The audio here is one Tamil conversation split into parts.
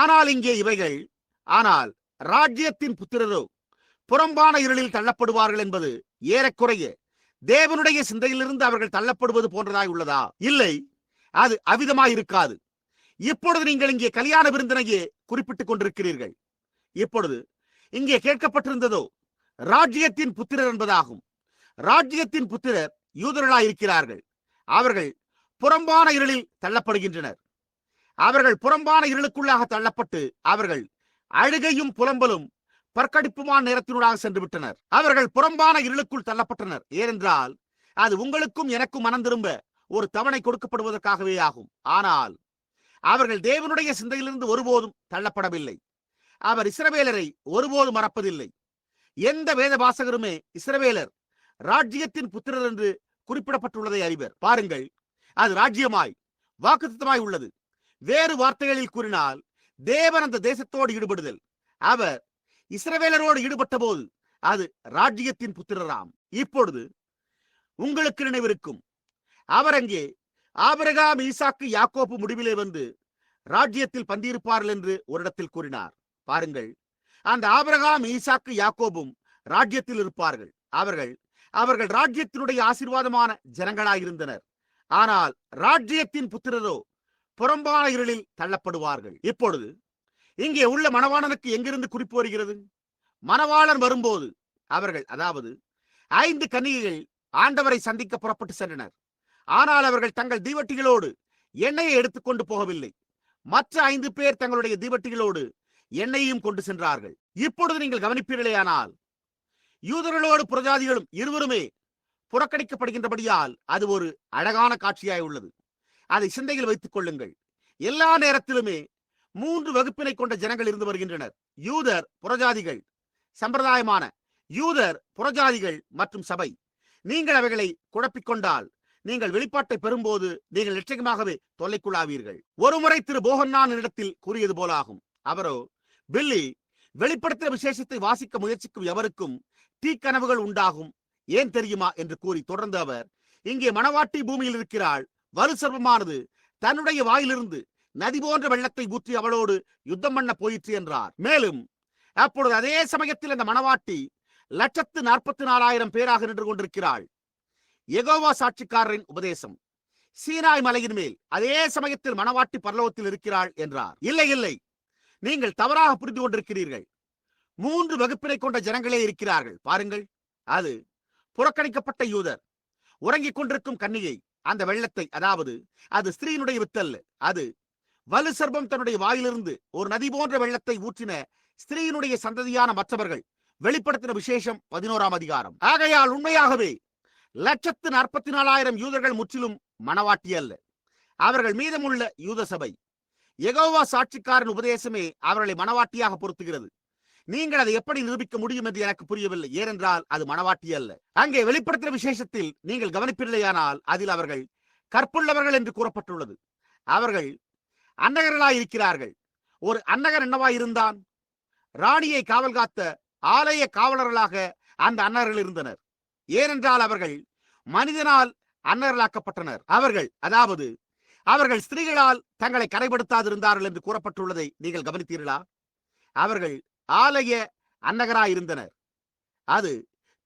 ஆனால் இங்கே இவைகள் ஆனால் ராஜ்யத்தின் புத்திரரோ புறம்பான இருளில் தள்ளப்படுவார்கள் என்பது ஏறக்குறைய தேவனுடைய சிந்தையிலிருந்து அவர்கள் தள்ளப்படுவது போன்றதாய் உள்ளதா? இல்லை அது அவிதமாய் இருக்காது இப்பொழுது நீங்கள் இங்கே கல்யாண விருந்தினையே குறிப்பிட்டுக் கொண்டிருக்கிறீர்கள். இப்பொழுது இங்கே கேட்கப்பட்டிருந்ததோ ராஜ்யத்தின் புத்திரர் என்பதாகும். ராஜ்யத்தின் புத்திரர் யூதர்களாய் இருக்கிறார்கள் அவர்கள் புறம்பான இருளில் தள்ளப்படுகின்றனர். அவர்கள் புறம்பான இருளுக்குள்ளாக தள்ளப்பட்டு அவர்கள் அழுகையும் புலம்பலும் பற்கடிப்புமான நேரத்தினூடாக சென்று விட்டனர் அவர்கள் புறம்பான இருளுக்குள் தள்ளப்பட்டனர். ஏனென்றால் அது உங்களுக்கும் எனக்கும் மனம் திரும்ப ஒரு தவணை கொடுக்கப்படுவதற்காகவே ஆகும். ஆனால் அவர்கள் தேவனுடைய சிந்தையிலிருந்து ஒருபோதும் தள்ளப்படவில்லை. அவர் இஸ்ரவேலரை ஒருபோதும் மறப்பதில்லை. எந்த வேத வாசகருமே இஸ்ரவேலர் ராஜ்யத்தின் புத்திரர் என்று குறிப்பிடப்பட்டுள்ளதை அறிவர். பாருங்கள் அது ராஜ்யமாய் வாக்குத்தமாய் உள்ளது. வேறு வார்த்தைகளில் கூறினால் தேவன் அந்த தேசத்தோடு ஈடுபடுதல். அவர் இஸ்ரவேலரோடு ஈடுபட்ட போது அது ராஜ்யத்தின் புத்திரராம். இப்பொழுது உங்களுக்கு நினைவிருக்கும் அவர் அங்கே ஆபரகாம் ஈசாக்கு யாக்கோப்பு முடிவிலே வந்து ராஜ்யத்தில் பந்தியிருப்பார்கள் என்று ஒரு இடத்தில் கூறினார். பாருங்கள் அந்த ஆபரகாம் ஈசாக்கு யாக்கோபும் ராஜ்யத்தில் இருப்பார்கள். அவர்கள் அவர்கள் ராஜ்யத்தினுடைய ஆசீர்வாதமான ஜனங்களாயிருந்தனர். ஆனால் ராஜ்யத்தின் புத்திரரோ புறம்பான இருளில் தள்ளப்படுவார்கள். இப்பொழுது இங்கே உள்ள மணவாளனுக்கு எங்கிருந்து குறிப்பு வருகிறது? மணவாளன் வரும்போது அவர்கள் அதாவது ஐந்து கன்னிகைகள் ஆண்டவரை சந்திக்க புறப்பட்டு சென்றனர். ஆனால் அவர்கள் தங்கள் தீவட்டிகளோடு எண்ணெயை எடுத்துக்கொண்டு போகவில்லை. மற்ற ஐந்து பேர் தங்களுடைய தீவட்டிகளோடு எண்ணெயையும் கொண்டு சென்றார்கள். இப்பொழுது நீங்கள் கவனிப்பீர்களேயானால் யூதர்களோடு புரஜாதிகளும் இருவருமே புறக்கணிக்கப்படுகின்றபடியால் அது ஒரு அழகான காட்சியாய் உள்ளது. அதை சிந்தையில் வைத்துக் கொள்ளுங்கள். எல்லா நேரத்திலுமே மூன்று வகுப்பினை கொண்ட ஜனங்கள் இருந்து வருகின்றனர். யூதர் புறஜாதிகள் சம்பிரதாயமான யூதர் புறஜாதிகள் மற்றும் சபை. நீங்கள் அவைகளை குழப்பிக்கொண்டால் நீங்கள் வெளிப்பாட்டை பெறும்போது நீங்கள் நிச்சயமாகவே தொல்லைக்குள்ளாவீர்கள். ஒருமுறை திரு போகன்னான் இடத்தில் கூறியது போலாகும். அவரோ பில்லி வெளிப்படுத்தின விசேஷத்தை வாசிக்க முயற்சிக்கும் எவருக்கும் தீக்கனவுகள் உண்டாகும்? ஏன் தெரியுமா? என்று கூறி தொடர்ந்து அவர் இங்கே மணவாட்டி பூமியில் இருக்கிறாள். வலுசர்வமானது தன்னுடைய வாயிலிருந்து நதி போன்ற வெள்ளத்தை ஊற்றி அவளோடு யுத்தம் பண்ண போயிற்று என்றார். மேலும் அப்பொழுது அதே சமயத்தில் அந்த மணவாட்டி லட்சத்து நாற்பத்தி நாலாயிரம் பேராக நின்று கொண்டிருக்கிறாள். எகோவா சாட்சிக்காரரின் உபதேசம். சீனாய் மலையின் மேல் அதே சமயத்தில் மணவாட்டி பரலோகத்தில் இருக்கிறாள் என்றார். இல்லை இல்லை. நீங்கள் தவறாக புரிந்து கொண்டிருக்கிறீர்கள். மூன்று வகுப்பினை கொண்ட ஜனங்களே இருக்கிறார்கள். பாருங்கள். அது புறக்கணிக்கப்பட்ட யூதர். உறங்கிக் கொண்டிருக்கும் கன்னியை அந்த வெள்ளத்தை அதாவது அது ஸ்திரீனுடைய வித்தல்ல அது வலு சர்பம் தன்னுடைய வாயிலிருந்து ஒரு நதி போன்ற வெள்ளத்தை ஊற்றின ஸ்திரீனுடைய சந்ததியான மற்றவர்கள். வெளிப்படுத்தின விசேஷம் பதினோராம் அதிகாரம். ஆகையால் உண்மையாகவே லட்சத்து நாற்பத்தி நாலாயிரம் யூதர்கள் முற்றிலும் மனவாட்டி அல்ல. அவர்கள் மீதமுள்ள யூத சபை எகோவா சாட்சிக்காரன் உபதேசமே அவர்களை மனவாட்டியாக பொருத்துகிறது. நீங்கள் அதை எப்படி நிரூபிக்க முடியும் என்று எனக்கு புரியவில்லை. ஏனென்றால் அது மனவாட்டி அல்ல. அங்கே வெளிப்படுத்தின விசேஷத்தில் நீங்கள் கவனிப்பில்லையானால் அதில் அவர்கள் கற்புள்ளவர்கள் என்று கூறப்பட்டுள்ளது. அவர்கள் அன்னகர்களாய் இருக்கிறார்கள். ஒரு அன்னகர் என்னவாய் இருந்தான்? ராணியை காவல் காத்த ஆலய காவலர்களாக அந்த அன்னர்கள் இருந்தனர். ஏனென்றால் அவர்கள் மனிதனால் அன்னர்களாக்கப்பட்டனர் அவர்கள் அதாவது அவர்கள் ஸ்திரீகளால் தங்களை கரைப்படுத்தாதிருந்தார்கள் என்று கூறப்பட்டுள்ளதை நீங்கள் கவனித்தீர்களா? அவர்கள் ஆலய அன்னகராயிருந்தனர். அது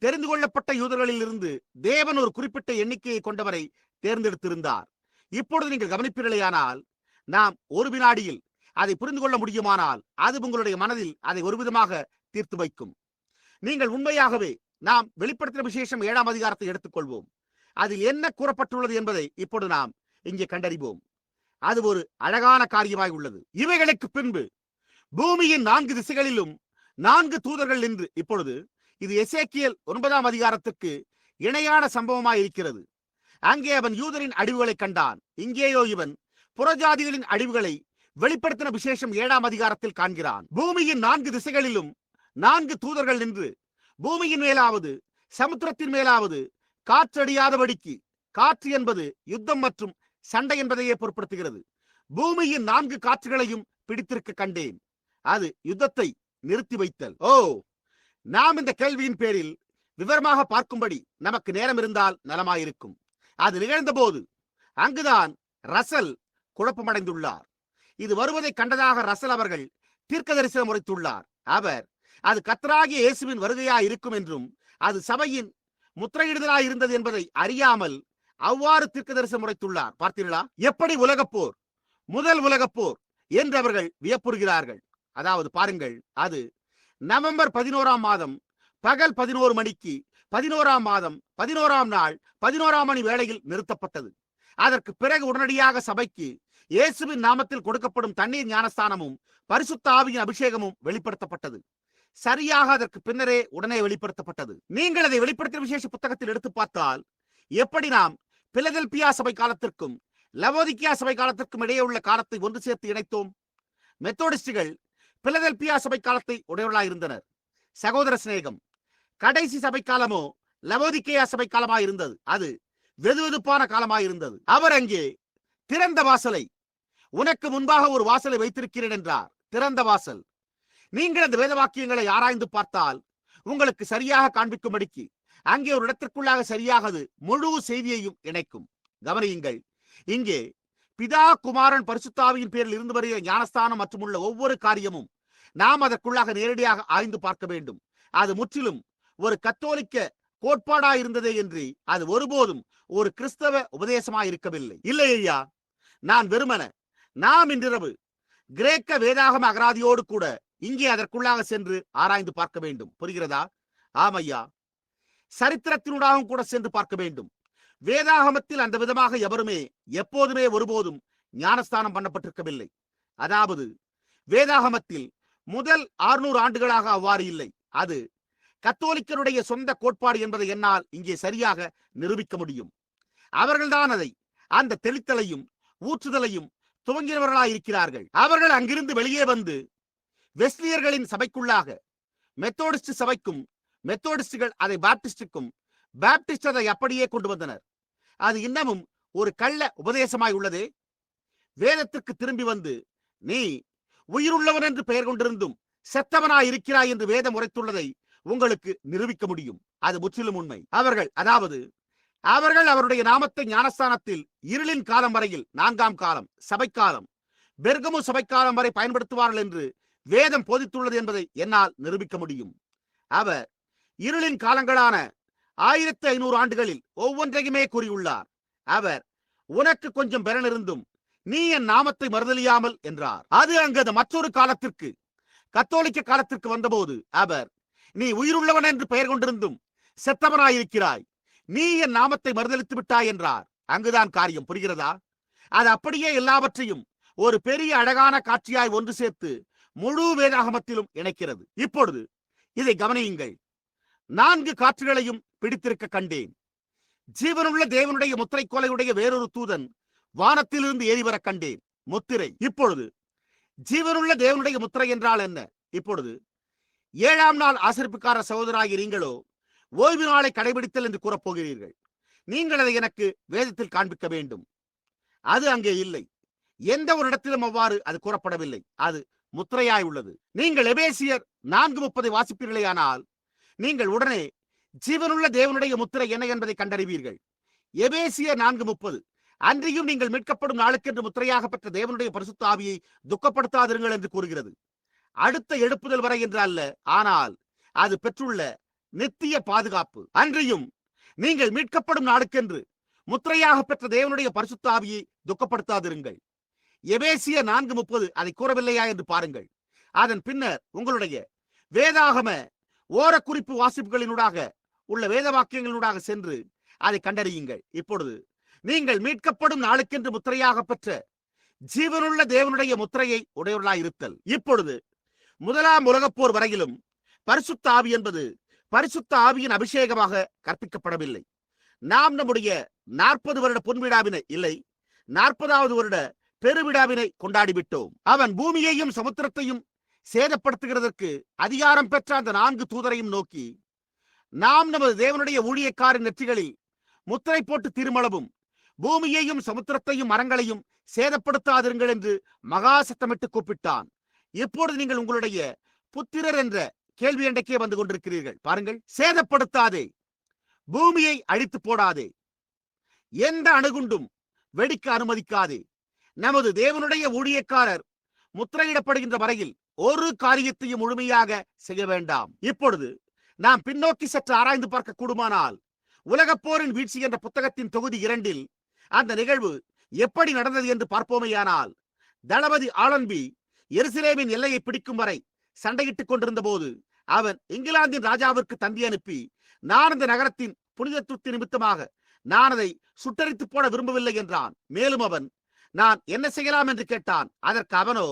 தெரிந்து கொள்ளப்பட்ட யூதர்களில் இருந்து தேவன் ஒரு குறிப்பிட்ட எண்ணிக்கையை கொண்டவரை தேர்ந்தெடுத்திருந்தார். இப்பொழுது நீங்கள் கவனிப்பீர்களேயானால் நாம் ஒரு வினாடியில் அதை புரிந்து கொள்ள முடியுமானால் அது உங்களுடைய மனதில் அதை ஒரு விதமாக தீர்த்து வைக்கும். நீங்கள் உண்மையாகவே நாம் வெளிப்படுத்தின விசேஷம் ஏழாம் அதிகாரத்தை எடுத்துக்கொள்வோம். அதில் என்ன கூறப்பட்டுள்ளது என்பதை இப்பொழுது நாம் இங்கே கண்டறிவோம். அது ஒரு அழகான காரியமாய் உள்ளது இவைகளுக்கு பின்பு பூமியின் நான்கு திசைகளிலும் நான்கு தூதர்கள் நின்று இப்பொழுது இது எசேக்கியல் ஒன்பதாம் அதிகாரத்துக்கு இணையான சம்பவமாய் இருக்கிறது. அங்கே அவன் யூதரின் அழிவுகளை கண்டான். இங்கேயோ இவன் புறஜாதிகளின் அழிவுகளை வெளிப்படுத்தின விசேஷம் ஏழாம் அதிகாரத்தில் காண்கிறான். பூமியின் நான்கு திசைகளிலும் நான்கு தூதர்கள் நின்று பூமியின் மேலாவது சமுத்திரத்தின் மேலாவது காற்றடியாதபடிக்கு காற்று என்பது யுத்தம் மற்றும் சண்டை என்பதையே பொருட்படுத்துகிறது. பூமியின் நான்கு காற்றுகளையும் பிடித்திருக்க கண்டேன். அது யுத்தத்தை நிறுத்தி வைத்தல். ஓ நாம் இந்த கேள்வியின் பேரில் விவரமாக பார்க்கும்படி நமக்கு நேரம் இருந்தால் நலமாயிருக்கும். அது நிகழ்ந்தபோது அங்குதான் ரசல் குழப்பமடைந்துள்ளார். இது வருவதை கண்டதாக ரசல் அவர்கள் தீர்க்க தரிசனம் உரைத்துள்ளார். அவர் அது கத்தராகிய இயேசுவின் வருகையா இருக்கும் என்றும் அது சபையின் முத்திரையிடுதலா இருந்தது என்பதை அறியாமல் அவ்வாறு தீர்க்க தரிசனம் உரைத்துள்ளார். பார்த்தீர்களா? எப்படி உலகப்போர் முதல் உலகப்போர் என்று அவர்கள் வியப்புறுகிறார்கள். அதாவது பாருங்கள் அது நவம்பர் பதினோராம் மாதம் பகல் பதினோரு மணிக்கு பதினோராம் மாதம் பதினோராம் நாள் பதினோராம் மணி வேளையில் நிறுத்தப்பட்டது. அதற்கு பிறகு உடனடியாக சபைக்கு இயேசுவின் நாமத்தில் கொடுக்கப்படும் தண்ணீர் ஞானஸ்தானமும் பரிசுத்த ஆவியின் அபிஷேகமும் வெளிப்படுத்தப்பட்டது. சரியாக அதற்கு பின்னரே உடனே வெளிப்படுத்தப்பட்டது. நீங்கள் அதை வெளிப்படுத்திய விசேஷ புத்தகத்தில் எடுத்து பார்த்தால் எப்படி நாம் பிலதெல்பியா சபை காலத்திற்கும் லவோதிக்கியா சபை காலத்திற்கும் இடையே உள்ள காலத்தை ஒன்று சேர்த்து இணைத்தோம்? மெத்தோடிஸ்டுகள் பிலதெல்பியா சபை காலத்தை உடையவர்களாயிருந்தனர் சகோதர சிநேகம். கடைசி சபை காலமோ லவோதிக்கேயா சபை காலமாய் இருந்தது. அது வெதுவெதுப்பான காலமாய் இருந்தது. அவர் அங்கே திறந்த வாசலை உனக்கு முன்பாக ஒரு வாசலை வைத்திருக்கிறேன் என்றார். திறந்த வாசல். நீங்கள் அந்த வேத வாக்கியங்களை ஆராய்ந்து பார்த்தால் உங்களுக்கு சரியாக காண்பிக்கும்படிக்கு அங்கே ஒரு இடத்திற்குள்ளாக சரியாகது முழு செய்தியையும் இணைக்கும். கவனியுங்கள். இங்கே பிதா குமாரன் பரிசுத்தாவியின் பேரில் இருந்து வருகிற ஞானஸ்தானம் மற்றும் உள்ள ஒவ்வொரு காரியமும் நாம் அதற்குள்ளாக நேரடியாக ஆய்ந்து பார்க்க வேண்டும். அது முற்றிலும் ஒரு கத்தோலிக்க கோட்பாடா இருந்ததே என்று அது ஒருபோதும் ஒரு கிறிஸ்தவ உபதேசமாய் இருக்கவில்லை இல்லை ஐயா நான் வெறுமன நாம் இன்றிரவு கிரேக்க வேதாகம அகராதியோடு கூட இங்கே அதற்குள்ளாக சென்று ஆராய்ந்து பார்க்க வேண்டும். புரிகிறதா? ஆமையா சரித்திரத்தினூடாகவும் கூட சென்று பார்க்க வேண்டும். வேதாகமத்தில் அந்த விதமாக எவருமே எப்போதுமே ஒருபோதும் ஞானஸ்தானம் பண்ணப்பட்டிருக்கவில்லை. அதாவது வேதாகமத்தில் முதல் ஆறுநூறு ஆண்டுகளாக அவ்வாறு இல்லை. அது கத்தோலிக்கருடைய சொந்த கோட்பாடு என்பதை என்னால் இங்கே சரியாக நிரூபிக்க முடியும். அவர்கள்தான் அதை அந்த தெளித்தலையும் ஊற்றுதலையும் துவங்கினவர்களாய் இருக்கிறார்கள். அவர்கள் அங்கிருந்து வெளியே வந்து வெஸ்லியர்களின் சபைக்குள்ளாக மெத்தோடிஸ்ட் சபைக்கும் மெத்தோடிஸ்டுகள் அதை பாப்டிஸ்டுக்கும் பாப்டிஸ்ட் அதை அப்படியே கொண்டு வந்தனர். அது இன்னமும் ஒரு கள்ள உபதேசமாய் உள்ளதே. வேதத்திற்கு திரும்பி வந்து நீ உயிருள்ளவன் என்று பெயர் கொண்டிருந்தும் செத்தவனாய் இருக்கிறாய் என்று வேதம் உரைத்துள்ளதை உங்களுக்கு நிரூபிக்க முடியும். அது முற்றிலும் உண்மை. அவர்கள் அதாவது அவர்கள் அவருடைய நாமத்தை ஞானஸ்தானத்தில் இருளின் காலம் வரையில் நான்காம் காலம் சபைக்காலம் பெர்கமு சபைக்காலம் வரை பயன்படுத்துவார்கள் என்று வேதம் போதித்துள்ளது என்பதை என்னால் நிரூபிக்க முடியும். அவர் இருளின் காலங்களான ஆயிரத்தி ஐநூறு ஆண்டுகளில் ஒவ்வொன்றையுமே கூறியுள்ளார். அவர் உனக்கு கொஞ்சம் பெறனிருந்தும் நீ என் நாமத்தை மறுதலியாமல் என்றார். அது அங்கு மற்றொரு காலத்திற்கு கத்தோலிக்க காலத்திற்கு வந்தபோது அவர் நீ உயிருள்ளவன் என்று பெயர் கொண்டிருந்தும் செத்தவனாயிருக்கிறாய். நீ என் நாமத்தை மறுதளித்து விட்டாய் என்றார். அங்குதான் காரியம் புரிகிறதா? அது அப்படியே எல்லாவற்றையும் ஒரு பெரிய அழகான காட்சியாய் ஒன்று சேர்த்து முழு வேதாகமத்திலும் இணைக்கிறது. இப்பொழுது இதை கவனியுங்கள். நான்கு காற்றுகளையும் பிடித்திருக்க கண்டேன். ஜீவனுள்ள தேவனுடைய முத்திரை கொலையுடைய வேறொரு தூதன் வானத்திலிருந்து ஏறி வர கண்டேன். முத்திரை. இப்பொழுது? ஜீவனுள்ள தேவனுடைய முத்திரை என்றால் என்ன? இப்பொழுது? ஏழாம் நாள் ஆசிரிப்புக்கார சகோதராகி நீங்களோ ஓய்வு நாளை கடைபிடித்தல் என்று கூறப்போகிறீர்கள் நீங்கள் அதை எனக்கு வேதத்தில் காண்பிக்க வேண்டும். அது அங்கே இல்லை. எந்த ஒரு இடத்திலும் அவ்வாறு அது கூறப்படவில்லை. அது முத்திரையாய் உள்ளது. நீங்கள் எபேசியர் நான்கு முப்பதை வாசிப்பீர்களேயானால் நீங்கள் உடனே ஜீவனுள்ள தேவனுடைய முத்திரை என்ன என்பதை கண்டறிவீர்கள். எபேசியர் நான்கு முப்பது. அன்றியும் நீங்கள் மீட்கப்படும் நாளுக்கென்று முத்திரையாக பெற்ற தேவனுடைய பரிசுத்த ஆவியை துக்கப்படுத்தாதிருங்கள் என்று கூறுகிறது. அடுத்த எழுப்புதல் வரை என்று அல்ல ஆனால் அது பெற்றுள்ள நித்திய பாதுகாப்பு. அன்றியும் நீங்கள் மீட்கப்படும் நாளுக்கென்று முத்திரையாக பெற்ற தேவனுடைய பரிசுத்த ஆவியை துக்கப்படுத்தாதிருங்கள். எபேசிய நான்கு முப்பது அதை கூறவில்லையா என்று பாருங்கள். அதன் பின்னர் உங்களுடைய வேதாகம ஓரக்குறிப்பு வாசிப்புகளினூடாக உள்ள வேத வாக்கியங்களினூடாக சென்று அதை கண்டறியுங்கள். இப்பொழுது நீங்கள் மீட்கப்படும் நாளுக்கென்று முத்திரையாக பெற்ற ஜீவனுள்ள தேவனுடைய முத்திரையை உடையவர்களாய் இருத்தல். இப்பொழுது முதலாம் உலகப் போர் வரையிலும் பரிசுத்த ஆவி என்பது பரிசுத்த ஆவியின் அபிஷேகமாக கற்பிக்கப்படவில்லை. நாம் நம்முடைய நாற்பது வருட பொன்விழாவினை இல்லை நாற்பதாவது வருட பெருவிழாவினை கொண்டாடிவிட்டோம். அவன் பூமியையும் சமுத்திரத்தையும் சேதப்படுத்துகிறதற்கு அதிகாரம் பெற்ற அந்த நான்கு தூதரையும் நோக்கி நாம் நமது தேவனுடைய ஊழியக்காரின் நெற்றிகளில் முத்திரை போட்டு திருமளவும் பூமியையும் சமுத்திரத்தையும் மரங்களையும் சேதப்படுத்தாதிருங்கள் என்று மகா சத்தமிட்டு கூப்பிட்டான். இப்பொழுது நீங்கள் உங்களுடைய புத்திரர் என்ற கேள்வி அண்டைக்கே வந்து கொண்டிருக்கிறீர்கள். பாருங்கள் சேதப்படுத்தாதே. பூமியை அழித்து போடாதே. எந்த அணுகுண்டும் வெடிக்க அனுமதிக்காதே. நமது தேவனுடைய ஊழியக்காரர் முத்திரையிடப்படுகின்ற வரையில் ஒரு காரியத்தையும் முழுமையாக செய்ய வேண்டாம். இப்பொழுது நாம் பின்னோக்கி சற்று ஆராய்ந்து பார்க்க கூடுமானால் உலகப் போரின் வீழ்ச்சி என்ற புத்தகத்தின் தொகுதி இரண்டில் அந்த நிகழ்வு எப்படி நடந்தது என்று பார்ப்போமேயானால் தளபதி ஆலன்பி எருசலேமின் எல்லையை பிடிக்கும் வரை சண்டையிட்டுக் கொண்டிருந்த போது அவன் இங்கிலாந்தின் ராஜாவிற்கு தந்தி அனுப்பி நான் அந்த நகரத்தின் புனிதத்துவத்தின் நிமித்தமாக நான் அதை சுட்டரித்து போட விரும்பவில்லை என்றான். மேலும் அவன் நான் என்ன செய்யலாம்? என்று கேட்டான். அதற்கு அவனோ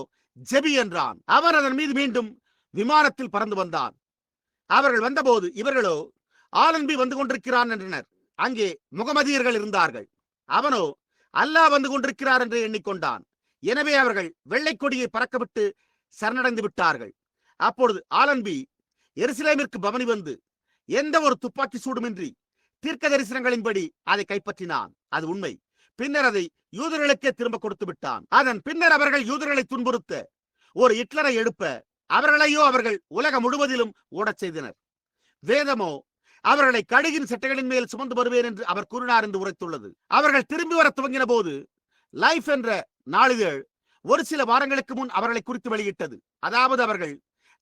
ஜெபி என்றான். அவன் அதன் மீது மீண்டும் விமானத்தில் பறந்து வந்தான். அவர்கள் வந்தபோது இவர்களோ ஆலன்பி வந்து கொண்டிருக்கிறான் என்றனர். அங்கே முகமதியர்கள் இருந்தார்கள். அவனோ அல்லாஹ் வந்து கொண்டிருக்கிறார் என்று எண்ணிக்கொண்டான். எனவே அவர்கள் வெள்ளை கொடியை பறக்கவிட்டு சரணடைந்து விட்டார்கள். அப்பொழுது ஆலன்பி எருசலேமிற்கு பவனி வந்து எந்த ஒரு துப்பாக்கி சூடுமின்றி தீர்க்க தரிசனங்களின்படி அதை கைப்பற்றினான். அது உண்மை. பின்னர் அதை யூதர்களுக்கே திரும்ப கொடுத்து விட்டான். அதன் பின்னர் அவர்கள் யூதர்களை துன்புறுத்த ஒரு ஹிட்லரை எழுப்ப அவர்களையோ அவர்கள் உலகம் முழுவதிலும் ஓடச் செய்தனர். வேதமோ அவர்களை கடுகின் சட்டைகளின் மேல் சுமந்து வருவேன் என்று அவர் கூறினார் என்று உரைத்துள்ளது. அவர்கள் திரும்பி வர துவங்கின போது லைஃப் என்ற நாளிதழ் ஒரு சில வாரங்களுக்கு முன் அவர்களை குறித்து வெளியிட்டது. அதாவது அவர்கள்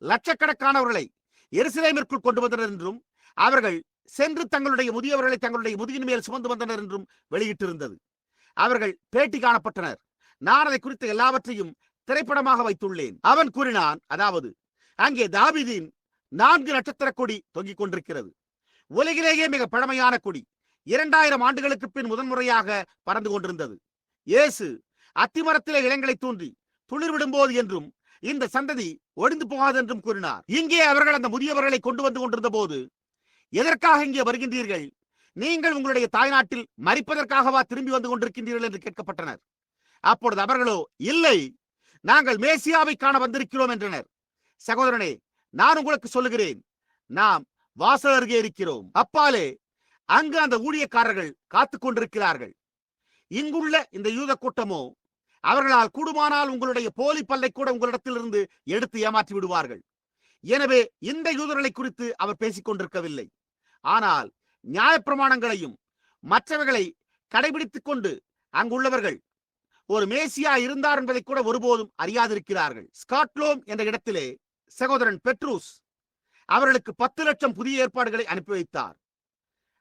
லட்சக்கணக்கானவர்களை எருசலேமிற்குள் கொண்டு வந்தனர் என்றும் அவர்கள் சென்று தங்களுடைய முதியவர்களை தங்களுடைய முதுகின் மேல் சுமந்து வந்தனர் என்றும் வெளியிட்டிருந்தது. அவர்கள் பேட்டி காணப்பட்டனர். நான் அதை குறித்த எல்லாவற்றையும் திரைப்படமாக வைத்துள்ளேன். அவன் கூறினான் அதாவது அங்கே தாபிதீன் நான்கு நட்சத்திர கொடி தொங்கிக் கொண்டிருக்கிறது. உலகிலேயே மிக பழமையான கொடி. இரண்டாயிரம் ஆண்டுகளுக்கு பின் முதன்முறையாக பறந்து கொண்டிருந்தது. இயேசு அத்திமரத்திலே இளங்களை தூண்டி துளிர் விடும்போது என்றும் இந்த சந்ததி ஒடிந்து போகாது என்றும் கூறினார். இங்கே அவர்கள் அந்த முதியவர்களை கொண்டு வந்து கொண்டிருந்த போது எதற்காக இங்கே வருகின்றீர்கள்? நீங்கள் உங்களுடைய தாய்நாட்டில் மறிப்பதற்காகவா திரும்பி வந்து கொண்டிருக்கின்றீர்கள்? என்று கேட்கப்பட்டனர். அப்பொழுது அவர்களோ இல்லை நாங்கள் மேசியாவை காண வந்திருக்கிறோம் என்றனர். சகோதரனே நான் உங்களுக்கு சொல்லுகிறேன். நாம் வாசல் அருகே இருக்கிறோம். அப்பாலே அங்கு அந்த ஊழியக்காரர்கள் காத்துக் கொண்டிருக்கிறார்கள். இங்குள்ள இந்த யூத கூட்டமோ அவர்களால் கூடுமானால் உங்களுடைய போலி பல்லை கூட உங்களிடத்திலிருந்து எடுத்து ஏமாற்றி விடுவார்கள். எனவே இந்த யூதர்களை குறித்து அவர் பேசிக் கொண்டிருக்கவில்லை. ஆனால் நியாயப்பிரமாணங்களையும் மற்றவைகளை கடைபிடித்துக் கொண்டு அங்குள்ளவர்கள் ஒரு மேசியா இருந்தார் என்பதை கூட ஒருபோதும் அறியாதிருக்கிறார்கள். ஸ்காட்லோம் என்ற இடத்திலே சகோதரன் பெட்ரூஸ் அவர்களுக்கு பத்து லட்சம் புதிய ஏற்பாடுகளை அனுப்பி வைத்தார்.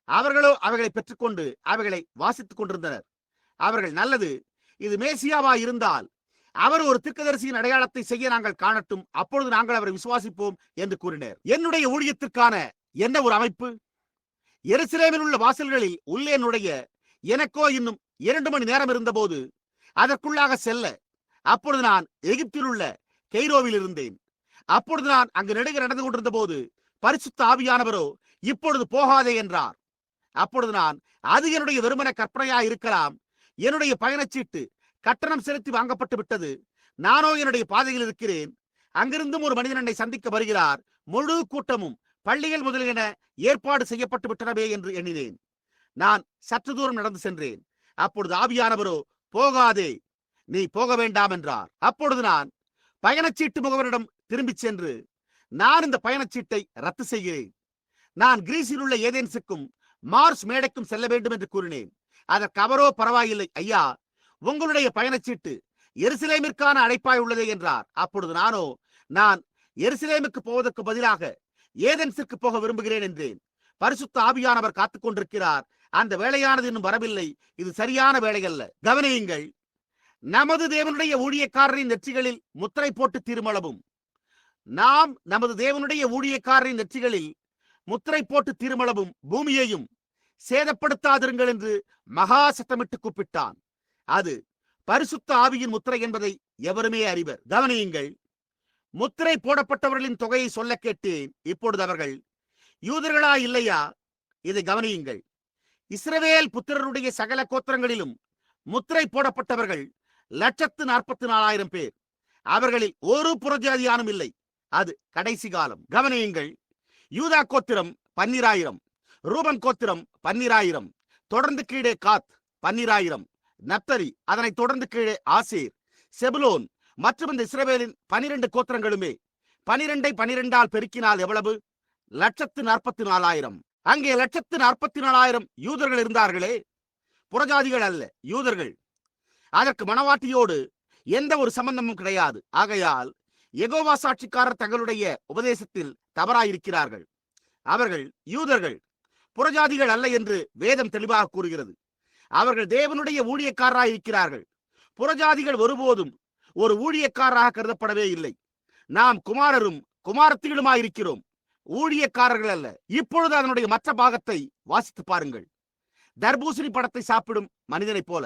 அவர்களோ அவைகளை பெற்றுக்கொண்டு அவைகளை வாசித்துக் கொண்டிருந்தனர். அவர்கள் நல்லது இது மேசியாவா இருந்தால் அவர் ஒரு திருக்கதரிசியின் அடையாளத்தை செய்ய நாங்கள் காணட்டும் அப்பொழுது நாங்கள் அவரை விசுவாசிப்போம் என்று கூறினர். என்னுடைய ஊழியத்திற்கான என்ன ஒரு அமைப்பு? எருசலேமில் உள்ள வாசல்களில் உள்ளே நுழைய எனக்கோ இன்னும் இரண்டு மணி நேரம் இருந்தபோது அதற்குள்ளாக செல்ல அப்பொழுது நான் எகிப்தில் உள்ள கெய்ரோவில் இருந்தேன். அப்பொழுது நான் அங்கு நெடுக நடந்து கொண்டிருந்த போது பரிசுத்த ஆவியானவரோ இப்பொழுது போகாதே என்றார். அப்பொழுது நான் அது என்னுடைய வெறுமன கற்பனையா இருக்கலாம். என்னுடைய பயணச்சீட்டு கட்டணம் செலுத்தி வாங்கப்பட்டு விட்டது. நானோ என்னுடைய பாதையில் இருக்கிறேன். அங்கிருந்தும் ஒரு மனிதன் என்னை சந்திக்க வருகிறார். முழு கூட்டமும் பள்ளிகள் முதலியன ஏற்பாடு செய்யப்பட்டு விட்டனவே என்று எண்ணினேன். நான் சற்று தூரம் நடந்து சென்றேன். அப்பொழுது ஆவியானவரோ போகாதே. நீ போக வேண்டாம் என்றார். அப்பொழுது நான் பயணச்சீட்டு முகவரிடம் திரும்பிச் சென்று நான் இந்த பயணச்சீட்டை ரத்து செய்கிறேன். நான் கிரீஸில் உள்ள ஏதேன்ஸுக்கும் மார்ஸ் மேடைக்கும் செல்ல வேண்டும் என்று கூறினேன். அதற்கு அவரோ பரவாயில்லை ஐயா. உங்களுடைய பயணச்சீட்டு எருசலேமிற்கான அழைப்பாய் உள்ளதே என்றார். அப்பொழுது நானோ நான் எருசலேமுக்கு போவதற்கு பதிலாக ஏதென்ஸிற்கு போக விரும்புகிறேன் என்றேன். பரிசுத்த ஆவியானவர் காத்துக் கொண்டிருக்கிறார். அந்த வேலையானது இன்னும் வரவில்லை. இது சரியான வேலை அல்ல கவனியுங்கள். நமது தேவனுடைய ஊழியக்காரரின் நெற்றிகளில் முத்திரை போட்டு திருமளவும் நாம் நமது தேவனுடைய ஊழியக்காரரின் நெற்றிகளில் முத்திரை போட்டு திருமளவும் பூமியையும் சேதப்படுத்தாதிருங்கள் என்று மகா சத்தமிட்டு கூப்பிட்டான். அது பரிசுத்த ஆவியின் முத்திரை என்பதை எவருமே அறிவர். கவனியுங்கள் முத்திரை போடப்பட்டவர்களின் தொகையை சொல்ல கேட்டேன். இப்பொழுது அவர்கள் யூதர்களா இல்லையா? இதை கவனியுங்கள். இஸ்ரவேல் புத்திரருடைய சகல கோத்திரங்களிலும் முத்திரை போடப்பட்டவர்கள் லட்சத்து நாற்பத்தி நாலாயிரம் பேர். அவர்களில் ஒரு புறஜாதியானும் இல்லை. அது கடைசி காலம். கவனியுங்கள் யூதா கோத்திரம் பன்னிராயிரம் ரூபன் கோத்திரம் பன்னிராயிரம் தொடர்ந்து கீழே காத் பன்னிராயிரம் நப்தரி அதனைத் தொடர்ந்து கீழே ஆசேர் செபுலோன் மற்றும் இந்த இஸ்ரவேலின் பனிரெண்டு கோத்திரங்களுமே. பனிரெண்டை பனிரெண்டால் பெருக்கினால் எவ்வளவு? லட்சத்து நாற்பத்தி நாலாயிரம். அங்கே லட்சத்து நாற்பத்தி நாலாயிரம் யூதர்கள் இருந்தார்களே? புறஜாதிகள் அல்ல யூதர்கள். அதற்கு மனவாட்டியோடு எந்த ஒரு சம்பந்தமும் கிடையாது. ஆகையால் எகோவா சாட்சிக்காரர் தங்களுடைய உபதேசத்தில் தவறாயிருக்கிறார்கள். அவர்கள் யூதர்கள் புறஜாதிகள் அல்ல என்று வேதம் தெளிவாக கூறுகிறது. அவர்கள் தேவனுடைய ஊழியக்காரராக இருக்கிறார்கள் புறஜாதிகள் ஒருபோதும் ஒரு ஊழியக்காரராக கருதப்படவே இல்லை. நாம் குமாரரும் குமாரத்திகளுமாயிருக்கிறோம். ஊழியக்காரர்கள் அல்ல. இப்பொழுது அதனுடைய மற்ற பாகத்தை வாசித்து பாருங்கள். தர்பூசணி படத்தை சாப்பிடும் மனிதனைப் போல.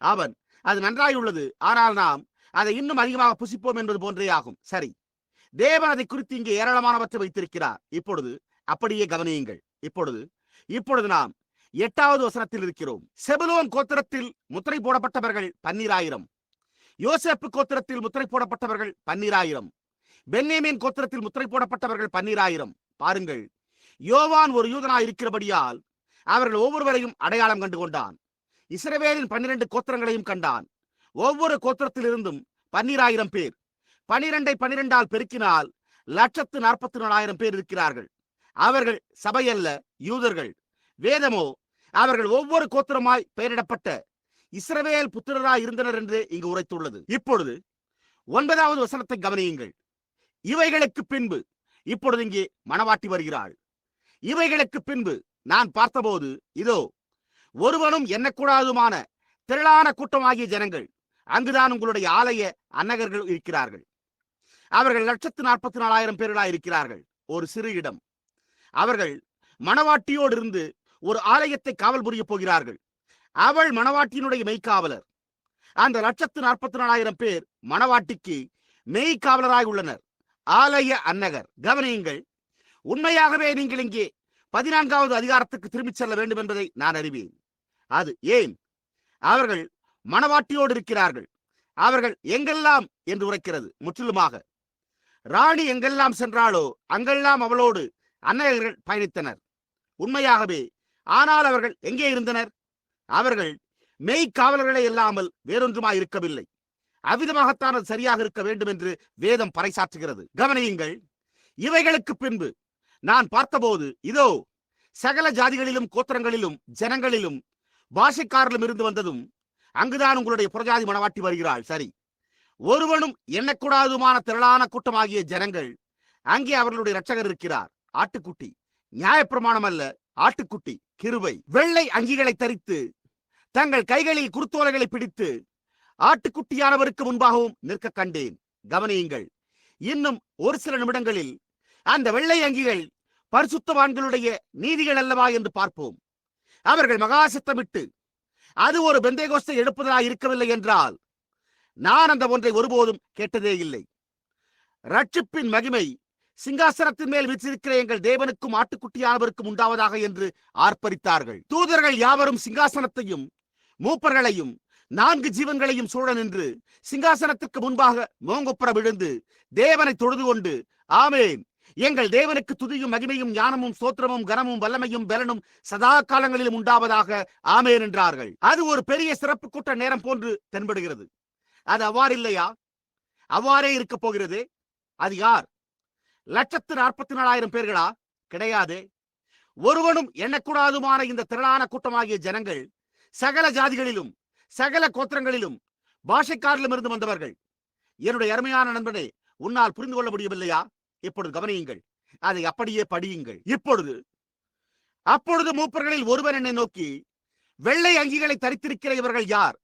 அவன் அது நன்றாயுள்ளது. ஆனால் நாம் அதை இன்னும் அதிகமாக புசிப்போம் என்பது போன்றே ஆகும். சரி. தேவன் அதை குறித்து இங்கே ஏராளமானவற்றை வைத்திருக்கிறார். இப்பொழுது அப்படியே கவனியுங்கள். இப்பொழுது இப்பொழுது நாம் எட்டாவது வசனத்தில் இருக்கிறோம். செபுலோன் கோத்திரத்தில் முத்திரை போடப்பட்டவர்கள் பன்னிராயிரம். யோசேப்பு கோத்திரத்தில் முத்திரை போடப்பட்டவர்கள் பன்னிராயிரம். பென்னேமின் கோத்திரத்தில் முத்திரை போடப்பட்டவர்கள் பன்னிராயிரம். பாருங்கள். யோவான் ஒரு யூதனாய் இருக்கிறபடியால் அவர்கள் ஒவ்வொருவரையும் அடையாளம் கண்டு கொண்டான் இஸ்ரவேலின் பன்னிரண்டு கோத்திரங்களையும் கண்டான். ஒவ்வொரு கோத்திரத்திலிருந்தும் பன்னிராயிரம் பேர். பனிரெண்டை பனிரெண்டால் பெருக்கினால் லட்சத்து நாற்பத்தி நாலாயிரம் பேர் இருக்கிறார்கள். அவர்கள் சபையல்ல யூதர்கள். வேதமோ அவர்கள் ஒவ்வொரு கோத்திரமாய் பெயரிடப்பட்ட இஸ்ரவேல் புத்திரராய் இருந்தனர் என்று இங்கு உரைத்துள்ளது. இப்பொழுது ஒன்பதாவது வசனத்தை கவனியுங்கள். இவைகளுக்கு பின்பு இப்பொழுது இங்கே மனவாட்டி வருகிறாள். இவைகளுக்கு பின்பு நான் பார்த்தபோது இதோ ஒருவனும் எண்ணக்கூடாதுமான திரளான கூட்டமாகிய ஜனங்கள் அங்குதான் உங்களுடைய ஆலய அன்னகர்கள் இருக்கிறார்கள். அவர்கள் லட்சத்து நாற்பத்தி நாலாயிரம் பேர்களாய் இருக்கிறார்கள் ஒரு சிறு இடம். அவர்கள் மணவாட்டியோடு இருந்து ஒரு ஆலயத்தை காவல் புரிய போகிறார்கள். அவள் மணவாட்டியினுடைய மெய்க்காவலர். அந்த லட்சத்து நாற்பத்தி நாலாயிரம் பேர் மணவாட்டிக்கு மெய்க்காவலராய் உள்ளனர். ஆலய அன்னகர் கவனியுங்கள். உண்மையாகவே நீங்கள் இங்கே பதினான்காவது அதிகாரத்துக்கு திரும்பிச் செல்ல வேண்டும் என்பதை நான் அறிவேன். அது ஏன்? அவர்கள் மணவாட்டியோடு இருக்கிறார்கள். அவர்கள் எங்கெல்லாம் என்று உரைக்கிறது. முற்றிலுமாக. ராணி எங்கெல்லாம் சென்றாளோ அங்கெல்லாம் அவளோடு அன்னையர்கள் பயணித்தனர். உண்மையாகவே ஆனால் அவர்கள் எங்கே இருந்தனர்? அவர்கள் மெய் காவலர்களே இல்லாமல் வேறொன்றுமாய் இருக்கவில்லை அவ்விதமாகத்தான் அது சரியாக இருக்க வேண்டும் என்று வேதம் பறைசாற்றுகிறது. கவனியுங்கள் இவைகளுக்கு பின்பு நான் பார்த்தபோது இதோ சகல ஜாதிகளிலும் கோத்திரங்களிலும் ஜனங்களிலும் பாஷைக்காரிலும் இருந்து வந்ததும் அங்குதான் உங்களுடைய புறஜாதி மனவாட்டி வருகிறாள். சரி. ஒருவனும் எண்ணக்கூடாதுமான திரளான கூட்டமாகிய ஜனங்கள் அங்கே அவர்களுடைய இரட்சகர் இருக்கிறார். ஆட்டுக்குட்டி. நியாயப்பிரமாணம் அல்ல ஆட்டுக்குட்டி கிருபை. வெள்ளை அங்கிகளை தரித்து தங்கள் கைகளில் குருத்தோலைகளை பிடித்து ஆட்டுக்குட்டியானவருக்கு முன்பாகவும் நிற்க கண்டேன். கவனியுங்கள் இன்னும் ஒரு சில நிமிடங்களில் அந்த வெள்ளை அங்கிகள் பரிசுத்தவான்களுடைய நீதிகள் அல்லவா என்று பார்ப்போம். அவர்கள் மகாசித்தமிட்டு அது ஒரு பெந்தைகோஸ்தை எடுப்பதாக இருக்கவில்லை என்றால் நான் அந்த ஒன்றை ஒருபோதும் கேட்டதே இல்லை. ரட்சிப்பின் மகிமை சிங்காசனத்தின் மேல் வீச்சிருக்கிற எங்கள் தேவனுக்கும் ஆட்டுக்குட்டியானவருக்கும் உண்டாவதாக என்று ஆர்ப்பரித்தார்கள். தூதர்கள் யாவரும் சிங்காசனத்தையும் மூப்பர்களையும் நான்கு ஜீவன்களையும் சூழ நின்று சிங்காசனத்துக்கு முன்பாக மோங்கொப்புற விழுந்து தேவனை தொழுது கொண்டு ஆமேன் எங்கள் தேவனுக்கு துதியும் மகிமையும் ஞானமும் சோத்திரமும் கனமும் வல்லமையும் பலனும் சதா காலங்களிலும் உண்டாவதாக ஆமேன் என்றார்கள். அது ஒரு பெரிய சிறப்பு கூட்ட நேரம் போன்று தென்படுகிறது. அது அவ்வாறு இல்லையா? அவ்வாறே இருக்க போகிறது? அது யார்? லட்சத்து நாற்பத்தி நாலாயிரம் பேர்களா? கிடையாது. ஒருவனும் எண்ணக்கூடாதுமான இந்த திரளான கூட்டமாகிய ஜனங்கள் சகல ஜாதிகளிலும் சகல கோத்திரங்களிலும் பாஷைக்காரிலும் இருந்து வந்தவர்கள். என்னுடைய அருமையான நண்பனை உன்னால் புரிந்து கொள்ள முடியவில்லையா? இப்பொழுது கவனியுங்கள். அதை அப்படியே படியுங்கள். இப்பொழுது அப்பொழுது மூப்பர்களில் ஒருவன் என்னை நோக்கி வெள்ளை அங்கிகளை தரித்திருக்கிற இவர்கள் யார்?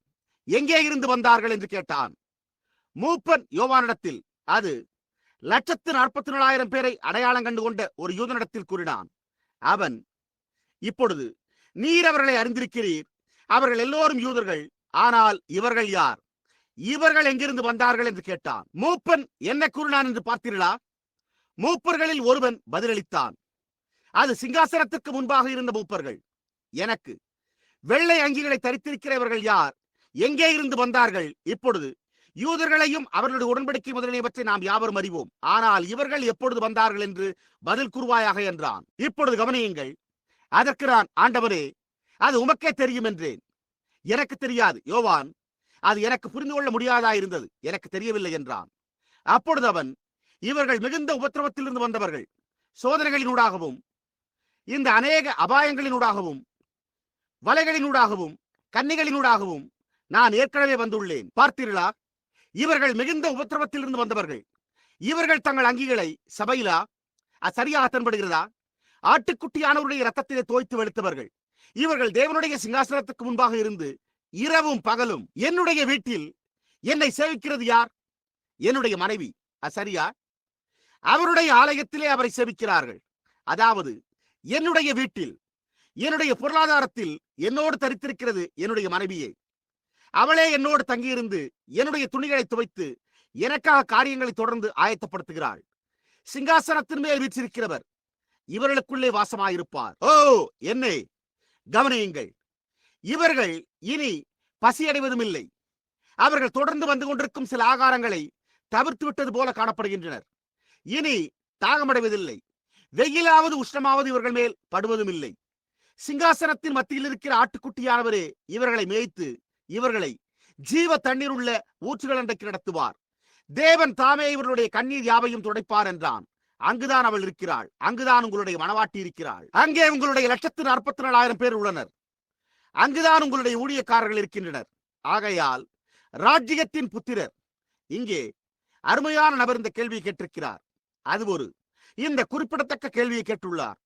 எங்கே இருந்து வந்தார்கள்? என்று கேட்டான். மூப்பன் யோவானிடத்தில் அது லட்சத்து நாற்பத்தி நாலாயிரம் பேரை அடையாளம் கண்டு கொண்ட ஒரு யூதனிடத்தில் கூறினான். அவன் இப்பொழுது நீர் அவர்களை அறிந்திருக்கிறீர். அவர்கள் எல்லோரும் யூதர்கள். ஆனால் இவர்கள் யார்? இவர்கள் எங்கிருந்து வந்தார்கள்? என்று கேட்டான். மூப்பன் என்ன கூறினான் என்று பார்த்தீர்களா? மூப்பர்களில் ஒருவன் பதிலளித்தான். அது சிங்காசனத்துக்கு முன்பாக இருந்த மூப்பர்கள். எனக்கு வெள்ளை அங்கிகளை தரித்திருக்கிறவர்கள் யார்? எங்கே இருந்து வந்தார்கள்? இப்பொழுது யூதர்களையும் அவர்களுடைய உடன்படிக்கை முதலியவற்றை நாம் யாவரும் அறிவோம். ஆனால் இவர்கள் எப்பொழுது வந்தார்கள் என்று பதில் கூறுவாயாக என்றான். இப்பொழுது கவனியுங்கள். அதற்கு நான் ஆண்டவரே அது உமக்கே தெரியும் என்றேன். எனக்கு தெரியாது. யோவான் அது எனக்கு புரிந்து கொள்ள முடியாதா இருந்தது எனக்கு தெரியவில்லை என்றான். அப்பொழுது அவன் இவர்கள் மிகுந்த உபத்திரவத்திலிருந்து வந்தவர்கள். சோதனைகளினூடாகவும் இந்த அநேக அபாயங்களினூடாகவும் வலைகளினூடாகவும் கன்னிகளினூடாகவும் நான் ஏற்கனவே வந்துள்ளேன். பார்த்தீர்களா? இவர்கள் மிகுந்த உபத்திரவத்திலிருந்து வந்தவர்கள். இவர்கள் தங்கள் அங்கிகளை சபையிலா? அது சரியாக தென்படுகிறதா? ஆட்டுக்குட்டியானவருடைய ரத்தத்திலே தோய்த்து வெளுத்தவர்கள். இவர்கள் தேவனுடைய சிங்காசனத்துக்கு முன்பாக இருந்து இரவும் பகலும் என்னுடைய வீட்டில் என்னை சேவிக்கிறது யார்? என்னுடைய மனைவி. அசரியா சரியா? அவருடைய ஆலயத்திலே அவரை செவிக்கிறார்கள். அதாவது என்னுடைய வீட்டில் என்னுடைய பொருளாதாரத்தில் என்னோடு தரித்திருக்கிறது என்னுடைய மனைவியை. அவளே என்னோடு தங்கியிருந்து என்னுடைய துணிகளை துவைத்து எனக்காக காரியங்களை தொடர்ந்து ஆயத்தப்படுத்துகிறாள். சிங்காசனத்தின் மேல் வீற்றிருக்கிறவர் இவர்களுக்குள்ளே வாசமாயிருப்பார். ஓ என்னே கவனியுங்கள். இவர்கள் இனி பசியடைவதும் இல்லை அவர்கள் தொடர்ந்து வந்து கொண்டிருக்கும் சில ஆகாரங்களை தவிர்த்து விட்டது போல காணப்படுகின்றனர். இனி தாகமடைவதில்லை. வெயிலாவது உஷ்ணமாவது இவர்கள் மேல் படுவதும் இல்லை சிங்காசனத்தின் மத்தியில் இருக்கிற ஆட்டுக்குட்டியானவரே இவர்களை மேய்த்து இவர்களை ஜீவ தண்ணீர் உள்ள ஊற்றுகள் அன்றைக்கு நடத்துவார். தேவன் தாமே இவர்களுடைய கண்ணீர் யாவையும் துடைப்பார் என்றான். அங்குதான் அவள் இருக்கிறாள். அங்குதான் உங்களுடைய மனவாட்டி இருக்கிறாள். அங்கே உங்களுடைய லட்சத்து நாற்பத்தி நாலாயிரம் பேர் உள்ளனர். அங்குதான் உங்களுடைய ஊழியக்காரர்கள் இருக்கின்றனர். ஆகையால் ராஜ்யத்தின் புத்திரர் இங்கே அருமையான நபர் இந்த கேள்வியை கேட்டிருக்கிறார். அது ஒரு. இந்த குறிப்பிடத்தக்க கேள்வியை கேட்டுள்ளார்.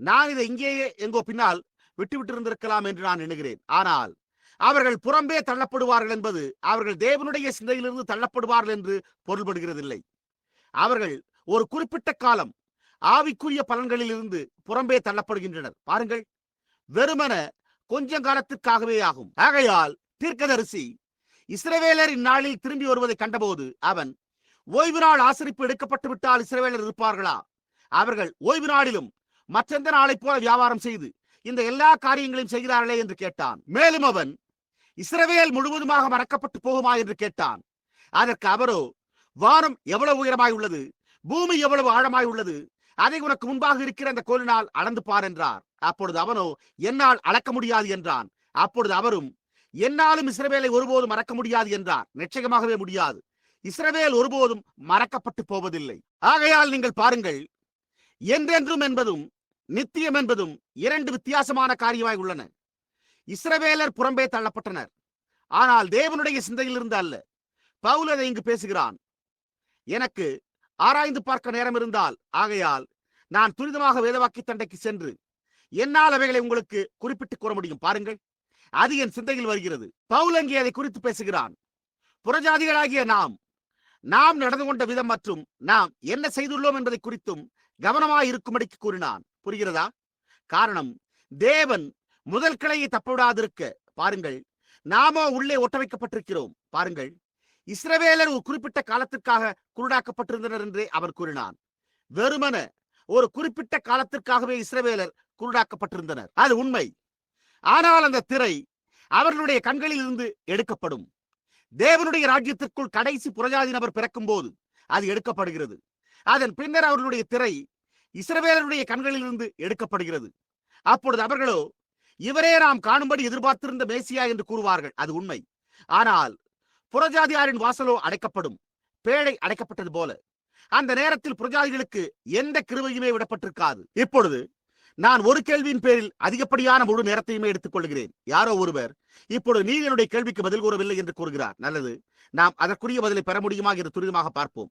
நான் இதை இங்கேயே எங்கோ பின்னால் விட்டு இருந்திருக்கலாம் என்று நான் எண்ணுகிறேன். ஆனால் அவர்கள் புறம்பே தள்ளப்படுவார்கள் என்பது அவர்கள் தேவனுடைய சிந்தையிலிருந்து தள்ளப்படுவார்கள் என்று பொருள்படுகிறதில்லை. அவர்கள் ஒரு குறிப்பிட்ட காலம் ஆவிக்குரிய பலன்களிலிருந்து புறம்பே தள்ளப்படுகின்றனர். பாருங்கள். வெறுமன கொஞ்ச காலத்திற்காகவே ஆகும். ஆகையால் தீர்க்கதரிசி இஸ்ரவேலர் இந்நாளில் திரும்பி வருவதை கண்டபோது அவன் ஓய்வு நாள் ஆசரிப்பு எடுக்கப்பட்டு விட்டால் இஸ்ரேவேலர் இருப்பார்களா? அவர்கள் ஓய்வு நாளிலும் மற்றெந்த நாளைப் போல வியாபாரம் செய்து இந்த எல்லா காரியங்களையும் செய்கிறார்களே என்று கேட்டான். மேலும் அவன் இஸ்ரவேல் முழுவதுமாக மறக்கப்பட்டு போகுமா என்று கேட்டான். அதற்கு அவரோ வானம் எவ்வளவு உயரமாய் உள்ளது? பூமி எவ்வளவு ஆழமாய் உள்ளது? அதை உனக்கு முன்பாக இருக்கிற அந்த கோலினால் அளந்து பார் என்றார். அப்பொழுது அவனோ என்னால் அளக்க முடியாது என்றான். அப்பொழுது அவரும் என்னாலும் இஸ்ரவேலை ஒருபோதும் மறக்க முடியாது என்றார். நிச்சயமாகவே முடியாது. இஸ்ரவேல் ஒருபோதும் மறக்கப்பட்டு போவதில்லை. ஆகையால் நீங்கள் பாருங்கள் என்றென்றும் என்பதும் நித்தியம் என்பதும் இரண்டு வித்தியாசமான காரியமாய் உள்ளன. இஸ்ரவேலர் புறம்பே தள்ளப்பட்டனர். ஆனால் தேவனுடைய சிந்தையிலிருந்து அல்ல. பவுல் அதை இங்கு பேசுகிறான். எனக்கு ஆராய்ந்து பார்க்க நேரம் இருந்தால் ஆகையால் நான் துரிதமாக வேதவாக்கி தண்டைக்கு சென்று என்னால் அவைகளை உங்களுக்கு குறிப்பிட்டு கூற முடியும். பாருங்கள் அது என் சிந்தையில் வருகிறது. பவுல் அங்கே அதை குறித்து பேசுகிறான். புறஜாதிகளாகிய நாம் நாம் நடந்து கொண்ட விதம் மற்றும் நாம் என்ன செய்துள்ளோம் என்பதை குறித்தும் கவனமாக இருக்கும்படிக்கு கூறினான். புரிகிறதா? காரணம் தேவன் முதல் கிளையை தப்பவிடாதிருக்க பாருங்கள் நாமோ உள்ளே ஒட்ட வைக்கப்பட்டிருக்கிறோம் பாருங்கள் இஸ்ரவேலர் ஒரு குறிப்பிட்ட காலத்திற்காக குருடாக்கப்பட்டிருந்தனர் என்றே அவர் கூறினான். வெறுமன ஒரு குறிப்பிட்ட காலத்திற்காகவே இஸ்ரவேலர் குருடாக்கப்பட்டிருந்தனர். அது உண்மை. ஆனால் அந்த திரை அவர்களுடைய கண்களில் இருந்து எடுக்கப்படும். தேவனுடைய ராஜ்யத்திற்குள் கடைசி புறஜாதி நபர் பிறக்கும் போது அது எடுக்கப்படுகிறது. அதன் பின்னர் அவர்களுடைய திரை இஸ்ரவேலருடைய கண்களிலிருந்து எடுக்கப்படுகிறது. அப்பொழுது அவர்களோ இவரே நாம் காணும்படி எதிர்பார்த்திருந்த மேசியா என்று கூறுவார்கள். அது உண்மை. ஆனால் புறஜாதியாரின் வாசலோ அடைக்கப்படும். பேழை அடைக்கப்பட்டது போல. அந்த நேரத்தில் புறஜாதிகளுக்கு எந்த கிருவையுமே விடப்பட்டிருக்காது. இப்பொழுது நான் ஒரு கேள்வியின் பேரில் அதிகப்படியான முழு நேரத்தையுமே எடுத்துக் கொள்கிறேன். யாரோ ஒருவர் இப்பொழுது நீ என்னுடைய கேள்விக்கு பதில் கூறவில்லை என்று கூறுகிறார். நல்லது. நாம் அதற்குரிய பதிலை பெற முடியுமா என்று துரிதமாக பார்ப்போம்.